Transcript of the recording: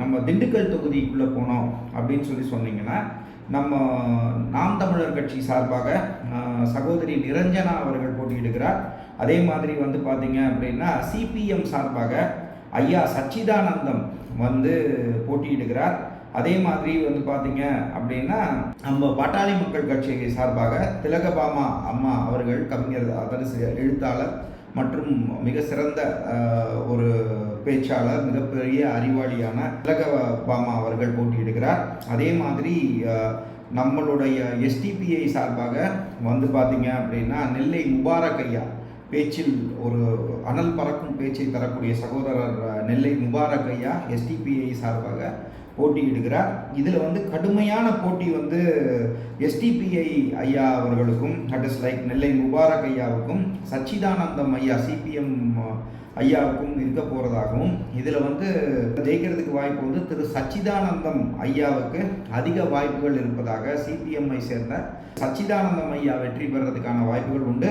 நம்ம திண்டுக்கல் தொகுதிக்குள்ளே போனோம் அப்படின்னு சொல்லி சொன்னீங்கன்னா நம்ம நாம் தமிழர் கட்சி சார்பாக சகோதரி நிரஞ்சனா அவர்கள் போட்டியிடுகிறார். அதே மாதிரி வந்து பார்த்தீங்க அப்படின்னா சிபிஎம் சார்பாக ஐயா சச்சிதானந்தம் வந்து போட்டியிடுகிறார். அதே மாதிரி வந்து பார்த்தீங்க அப்படின்னா நம்ம பாட்டாளி மக்கள் கட்சி சார்பாக திலகபாமா அம்மா அவர்கள் கவிஞர் அதரசு எழுத்தாளர் மற்றும் மிக சிறந்த ஒரு பேச்சாளர் மிகப்பெரிய அறிவாளியான திலக பாமா அவர்கள் போட்டியிடுகிறார். அதே மாதிரி நம்மளுடைய எஸ்டிபிஐ சார்பாக வந்து பார்த்தீங்க அப்படின்னா நெல்லை முபாரக் ஐயா பேச்சில் ஒரு அனல் பறக்கும் பேச்சை தரக்கூடிய சகோதரர் நெல்லை முபாரக் ஐயா எஸ்டிபிஐ சார்பாக போட்டியிடுகிறார். இதில் வந்து கடுமையான போட்டி வந்து எஸ்டிபிஐ ஐயா அவர்களுக்கும் that is like Nellai Mubarak ஐயாவுக்கும் சச்சிதானந்தம் ஐயா சிபிஎம் ஐயாவுக்கும் இருக்க போகிறதாகவும் இதில் வந்து ஜெயிக்கிறதுக்கு வாய்ப்பு வந்து திரு சச்சிதானந்தம் ஐயாவுக்கு அதிக வாய்ப்புகள் இருப்பதாக சிபிஎம்ஐ சேர்ந்த சச்சிதானந்தம் ஐயா வெற்றி பெறதுக்கான வாய்ப்புகள் உண்டு.